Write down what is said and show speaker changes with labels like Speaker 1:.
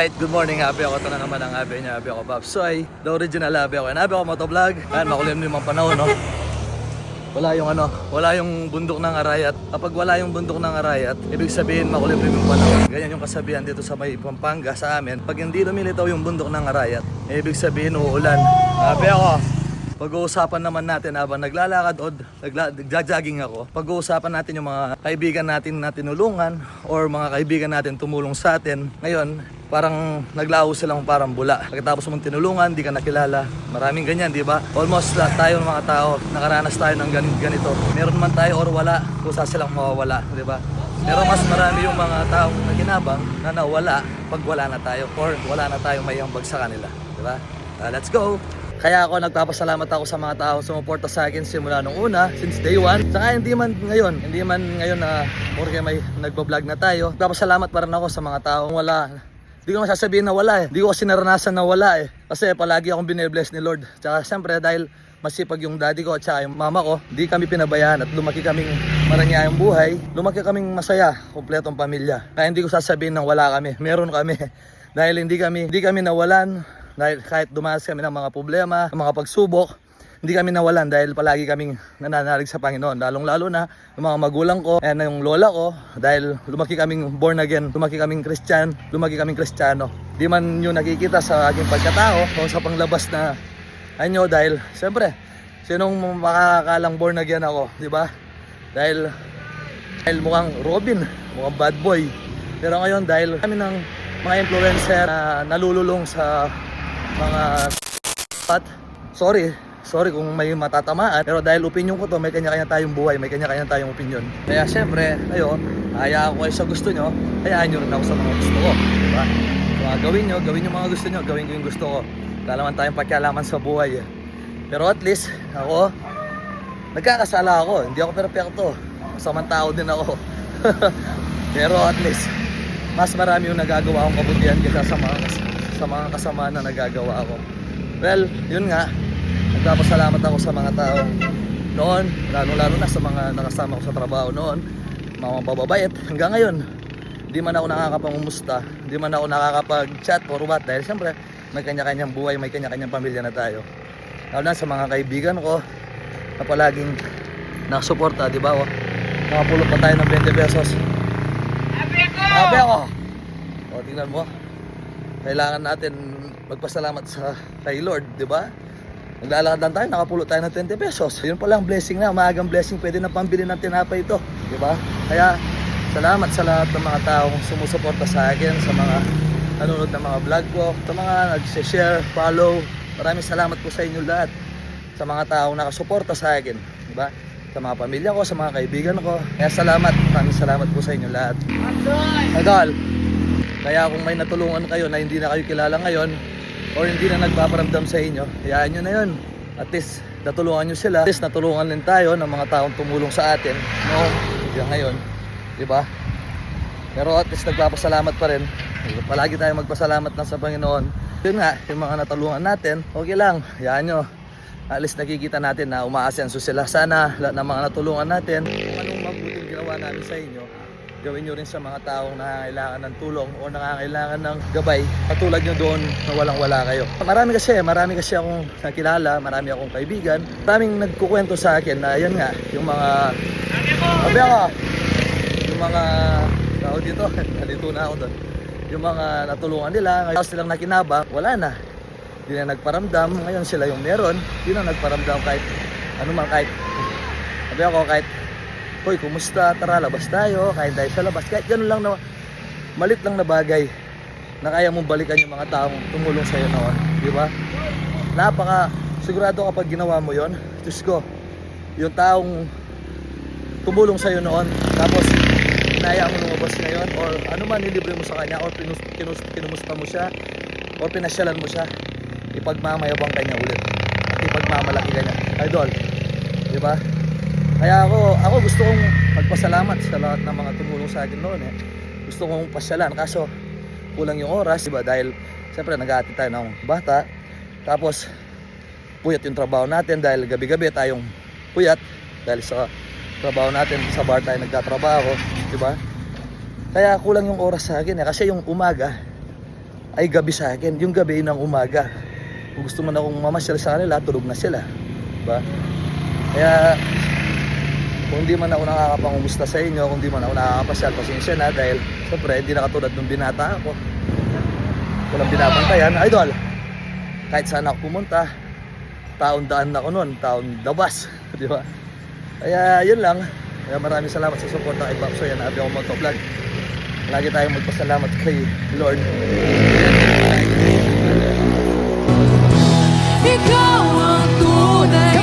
Speaker 1: Right, good morning, happy ako. Ito na naman ang happy niya, happy ako, Bob Soy. The original happy ako. And happy ako motovlog. Ayan, makulimlim ang panahon, no? Wala yung ano, wala yung bundok ng Arayat. Kapag wala yung bundok ng Arayat, ibig sabihin makulimlim yung panahon. Ganyan yung kasabihan dito sa may Pampanga sa amin. Pag hindi lumilitaw yung bundok ng Arayat, eh, ibig sabihin uulan. Happy ako. Pag-uusapan naman natin habang naglalakad o nagja-jogging ako, pag-uusapan natin yung mga kaibigan natin na tinulungan or mga kaibigan natin tumulong sa atin. Ngayon, parang naglaho silang parang bula. Pagkatapos mong tinulungan, di ka nakilala. Maraming ganyan, di ba? Almost lahat tayo ng mga tao, nakaranas tayo ng ganito. ganito. Meron man tayo or wala, kusa silang mawawala, di ba? Pero mas marami yung mga taong naginabang na nawala pag wala na tayo or wala na tayong may ambag sa kanila. Di ba? Ah, let's go! Kaya ako nagpapasalamat ako sa mga tao sumuporta sa akin simula nung una, since day one. Saka hindi man ngayon, hindi man ngayon na porque may nagbablog na tayo. Nagpapasalamat pa rin ako sa mga taong wala. Hindi ko masasabihin na wala eh. Hindi ko kasi naranasan na wala eh. Kasi palagi akong binebless ni Lord. Tsaka siyempre dahil masipag yung daddy ko at saka yung mama ko, hindi kami pinabayaan at lumaki kaming maranyayang buhay. Lumaki kaming masaya, kumpletong pamilya. Kaya hindi ko sasabihin na wala kami. Meron kami. dahil hindi kami, hindi kami nawalan. Dahil kahit dumanas kami ng mga problema, ng mga pagsubok, hindi kami nawalan dahil palagi kaming nananalig sa Panginoon. Lalong lalo na yung mga magulang ko and yung lola ko dahil lumaki kaming born again, lumaki kaming Christian, lumaki kaming Kristiyano. Di man yun nakikita sa aking pagkatao o sa panglabas na anyo dahil siyempre, sinong makakakalang born again ako, di ba? Dahil, dahil mukhang Robin, mukhang bad boy. Pero ngayon dahil kami ng mga influencer na nalululong sa mga at sorry, sorry kung may matatamaan. Pero dahil opinion ko to, may kanya-kanya tayong buhay, may kanya-kanya tayong opinion. Kaya syempre, ngayon, hayaan ko kayo sa gusto nyo, hayaan nyo rin ako sa mga gusto ko. Diba? So, ah, gawin nyo, gawin yung mga gusto nyo, gawin ko yung gusto ko. Wala naman tayong pakialaman sa buhay. Eh. Pero at least, ako, nagkakasala ako. Hindi ako perfecto. Masamang tao din ako. Pero at least, mas marami yung nagagawa akong kabutihan kaysa sa mga, sa mga kasama na nagagawa ako. Well, yun nga, nagpapasalamat ako sa mga tao noon, lalo-lalo na sa mga nakasama ko sa trabaho noon, mga mababait. Hanggang ngayon, hindi man ako nakakapangumusta, hindi man ako nakakapag-chat or what, dahil siyempre, may kanya-kanyang buhay, may kanya-kanyang pamilya na tayo. Lalo na sa mga kaibigan ko, na palaging nakasuporta, di ba? Oh? Nakapulot pa tayo ng 20 pesos. Sabi ako! O, tingnan mo. Kailangan natin magpasalamat sa kay Lord, di ba? Naglalakad lang tayo, nakapulot tayo ng 20 pesos. Yun pala ang blessing na, maagang blessing, pwede na pambili ng tinapay ito, di ba? Kaya, salamat sa lahat ng mga taong sumusuporta sa akin, sa mga nanonood ng mga vlog ko, sa mga nag-share, follow. Maraming salamat po sa inyo lahat. Sa mga taong nakasuporta sa akin, di ba? Sa mga pamilya ko, sa mga kaibigan ko. Kaya salamat, maraming salamat po sa inyo lahat. Idol, kaya kung may natulungan kayo na hindi na kayo kilala ngayon or hindi na nagpaparamdam sa inyo, hayaan nyo na yun. At least natulungan nyo sila. At least natulungan din tayo ng mga taong tumulong sa atin noong hanggang ngayon. Di ba? Pero at least nagpapasalamat pa rin. Palagi tayo magpasalamat lang sa Panginoon. Yun nga, yung mga natulungan natin, okay lang. Hayaan nyo. At least nakikita natin na umaasenso sila. Sana lahat ng mga natulungan natin, anong mabuting ginawa namin sa inyo, gawin nyo rin sa mga taong nangangailangan ng tulong o nangangailangan ng gabay katulad nyo doon na walang wala kayo. Marami kasi, marami kasi akong nakilala, marami akong kaibigan. Maraming nagkukwento sa akin na yan nga, yung mga... Sabi ako, yung mga tao dito, nalito na ako doon. Yung mga natulungan nila, ngayon silang nakinabang, wala na. Hindi na nagparamdam, ngayon sila yung meron, hindi na nagparamdam kahit ano man, kahit sabi ako kahit Hoy, kumusta? Tara, labas tayo. Kain tayo sa labas. Kahit ganun lang na malit lang na bagay na kaya mong balikan yung mga taong tumulong sa'yo noon. Di ba? Napaka, sigurado kapag ginawa mo yon Diyos ko, yung taong tumulong sa'yo noon, tapos inaya mo lumabas ngayon, or ano man nilibre mo sa kanya, or pinus, kinus, kinumusta mo siya, or pinasyalan mo siya, ipagmamayabang kanya ulit. At ipagmamalaki kanya. Idol, di ba? Kaya ako, ako gusto kong magpasalamat sa lahat ng mga tumulong sa akin noon eh. Gusto kong pasyalan kaso kulang yung oras, diba? Dahil siyempre nag-aati tayo ng bata. Tapos puyat yung trabaho natin dahil gabi-gabi tayong puyat dahil sa trabaho natin sa bar tayo nagtatrabaho, di ba? Kaya kulang yung oras sa akin eh kasi yung umaga ay gabi sa akin. Yung gabi ng umaga. Kung gusto man akong mamasyal sa kanila, tulog na sila. Diba? Kaya, kung di man ako nakakapangumusta sa inyo, kung di man ako nakakapasyal, pasensya na dahil siyempre hindi na katulad nung binata ako. Walang binabantayan. Idol, kahit saan ako pumunta, taon daan ako noon, taon dabas. Di ba? Kaya yun lang. Kaya maraming salamat sa support ng Ibang Soy na abi ako motovlog. Lagi tayong magpasalamat kay Lord.
Speaker 2: Ikaw ang tunay